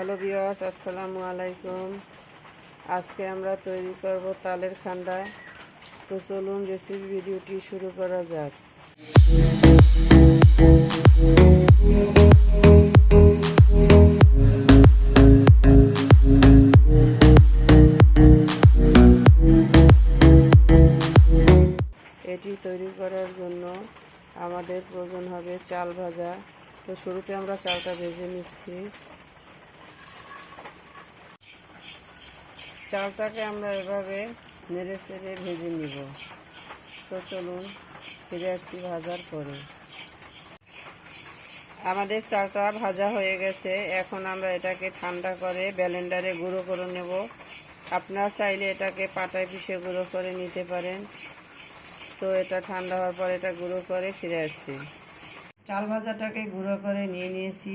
Hello বিয়াস আসসালামু আলাইকুম। আজকে আমরা তৈরি করব তালের খান্ডা। তো চলুন রেসিপি ভিডিওটি শুরু করা যাক। এটি তৈরি করার জন্য আমাদের প্রয়োজন হবে চাল ভাজা। তো শুরুতে আমরা চালটা ভেজে নিচ্ছি। চালটাকে আমরা এভাবে নেড়ে চেড়ে ভেজে নিব। তো চলুন ফিরে আসছি ভাজার পরে। আমাদের চালটা ভাজা হয়ে গেছে। এখন আমরা এটাকে ঠান্ডা করে ব্যালেন্ডারে গুঁড়ো করে নেব। আপনারা চাইলে এটাকে পাটায় পিষে গুঁড়ো করে নিতে পারেন। তো এটা ঠান্ডা হওয়ার পর এটা গুঁড়ো করে ফিরে আসছি। চাল ভাজাটাকে গুঁড়ো করে নিয়ে নিয়েছি।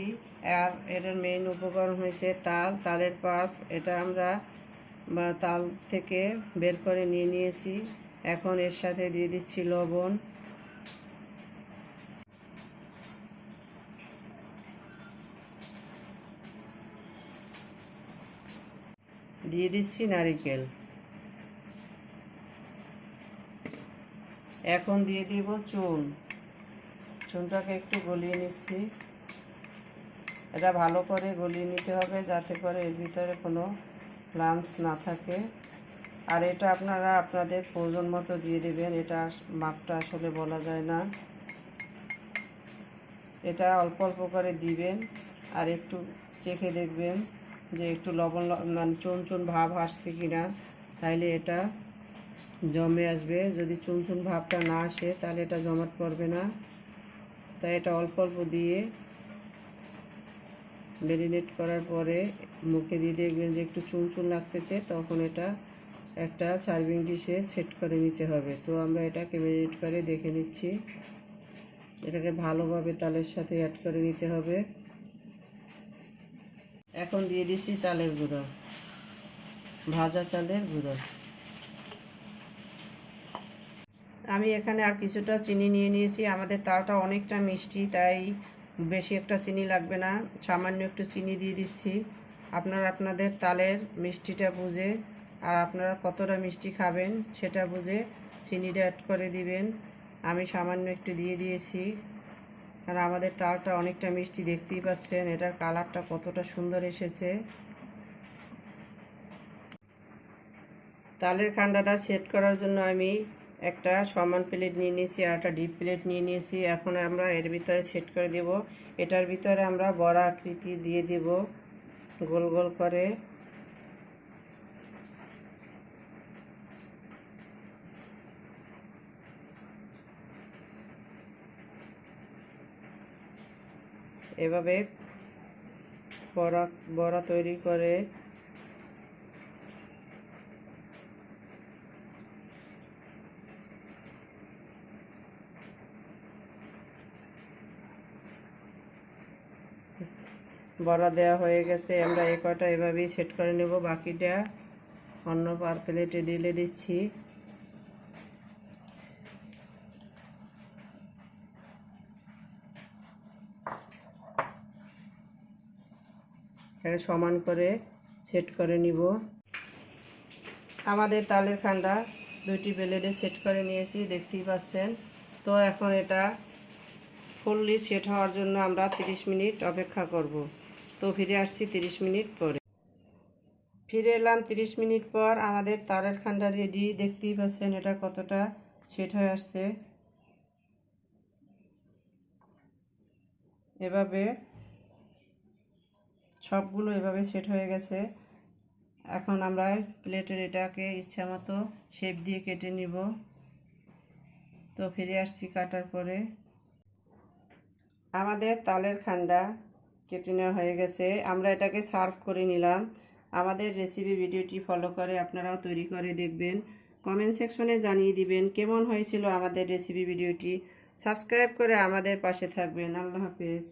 আর এটার মেইন উপকরণ হয়েছে তাল। তালের পাপ এটা আমরা বা তাল থেকে বের করে নিয়ে নিয়েছি। এখন এর সাথে দিয়ে দিচ্ছি লবণ। দিয়ে দিচ্ছি নারিকেল। এখন দিয়ে দিব চুন। চুনটাকে একটু গলিয়ে নিচ্ছি। এটা ভালো করে গলিয়ে নিতে হবে যাতে করে এর ভিতরে কোনো লাম্পস না থাকে। আর এটা আপনারা আপনাদের প্রয়োজন মতো দিয়ে দেবেন। এটা মাপটা আসলে বলা যায় না। এটা অল্প অল্প করে দিবেন আর একটু চেখে দেখবেন যে একটু লবণ মানে চুন চুন ভাব আসছে কিনা। তাইলে এটা জমে আসবে। যদি চুন চুন ভাবটা না আসে তাহলে এটা জমাট পড়বে না। তাই এটা অল্প অল্প দিয়ে ম্যারিনেট করার পরে মুখে দিয়ে দেখবেন যে একটু চুন চুন লাগতেছে, তখন এটা একটা সার্ভিং ডিশে সেট করে নিতে হবে। তো আমরা এটাকে ম্যারিনেট করে দেখে নিচ্ছি। এটাকে ভালোভাবে তালের সাথে অ্যাড করে নিতে হবে। এখন দিয়ে দিচ্ছি চালের গুঁড়ো, ভাজা চালের গুঁড়ো। আমি এখানে আর কিছুটা চিনি নিয়ে নিয়েছি। আমাদের তালটা অনেকটা মিষ্টি, তাই বেশি একটা চিনি লাগবে না, সামান্য একটু চিনি দিয়ে দিচ্ছি। আপনারা আপনাদের তালের মিষ্টিটা বুঝে আর আপনারা কতটা মিষ্টি খাবেন সেটা বুঝে চিনিটা অ্যাড করে দিবেন। আমি সামান্য একটু দিয়ে দিয়েছি। কারণ আমাদের তালটা অনেকটা মিষ্টি দেখতেই পাচ্ছেন, এটার কালারটা কতটা সুন্দর এসেছে। তালের খান্ডাটা সেট করার জন্য আমি একটা সমান প্লেট নিয়ে নিয়েছি আর একটা ডিপ প্লেট নিয়ে নিয়েছি। এখন আমরা এর ভিতরে সেট করে দেব। এটার ভিতরে আমরা বড় আকৃতি দিয়ে দেব। গোল গোল করে। এভাবে বড়া বড়া তৈরি করে বড়া দেওয়া হয়ে গেছে, আমরা এ কটা এভাবেই সেট করে নেব। বাকিটা অন্য পার প্লেটে ঢেলে দিচ্ছি। সমান করে সেট করে নিব। আমাদের তালের খান্ডা দুইটি প্লেটে সেট করে নিয়েছি, দেখতেই পাচ্ছেন। তো এখন এটা ফুললি সেট হওয়ার জন্য আমরা 30 মিনিট অপেক্ষা করব। তো ফিরে আসছি 30 মিনিট পরে। ফিরে এলাম 30 মিনিট পর, আমাদের তারের খান্ডা রেডি দেখতেই পাচ্ছেন এটা কতটা সেট হয়ে আসছে। এভাবে সবগুলো এভাবে সেট হয়ে গেছে। এখন আমরা প্লেটের এটাকে ইচ্ছা মতো শেপ দিয়ে কেটে নিব। তো ফিরে আসছি কাটার পরে। আমাদের তালের খান্ডা কেটে নেওয়া হয়ে গেছে। আমরা এটাকে সার্ভ করে নিলাম। আমাদের রেসিপি ভিডিওটি ফলো করে আপনারাও তৈরি করে দেখবেন। কমেন্ট সেকশনে জানিয়ে দিবেন কেমন হয়েছিল আমাদের রেসিপি ভিডিওটি। সাবস্ক্রাইব করে আমাদের পাশে থাকবেন। আল্লাহ হাফেজ।